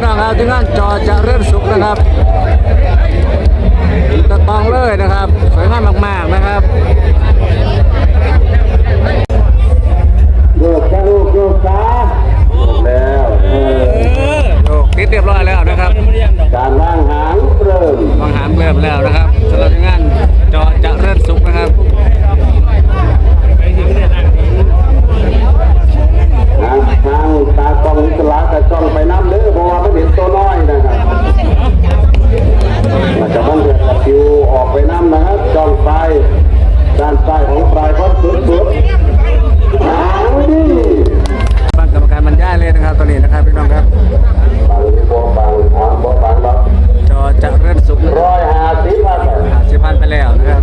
นะครับที่งานจอจะเริ่มสุกนะครับตะตองเลยนะครับสวยงาม ร้อยห้าสิบพันหาสิบพันไปแล้วนะครับ